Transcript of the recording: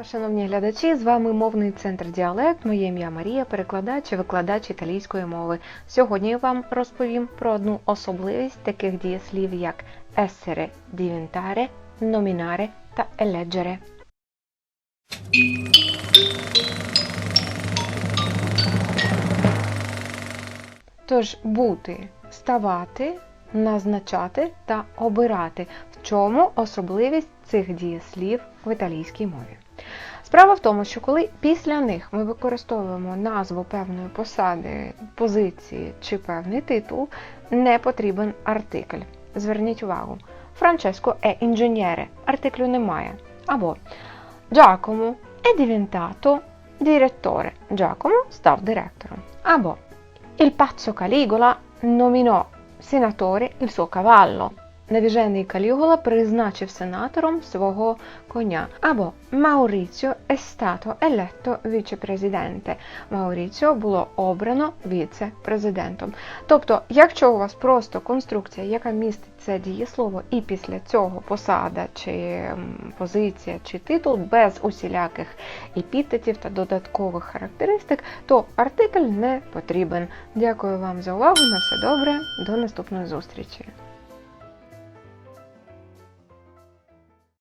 Шановні глядачі, з вами мовний центр Діалект. Моє ім'я Марія, перекладач і викладач італійської мови. Сьогодні я вам розповім про одну особливість таких дієслів, як essere, diventare, nominare та eleggere. Тож бути, ставати, назначати та обирати. В чому особливість цих дієслів в італійській мові? Справа в тому, що коли після них ми використовуємо назву певної посади, позиції чи певний титул, не потрібен артикль. Зверніть увагу. Франческо è інженєре, артиклю немає. Або Giacomo è diventato direttore. Giacomo став директором. Або Il pazzo Caligola nominò senatore il suo cavallo. Навіжений Калігула призначив сенатором свого коня. Або Maurizio è stato eletto vicepresidente. Мауріціо було обрано віце-президентом. Тобто, якщо у вас просто конструкція, яка містить це дієслово, і після цього посада чи позиція чи титул без усіляких епітетів та додаткових характеристик, то артикль не потрібен. Дякую вам за увагу. На все добре. До наступної зустрічі.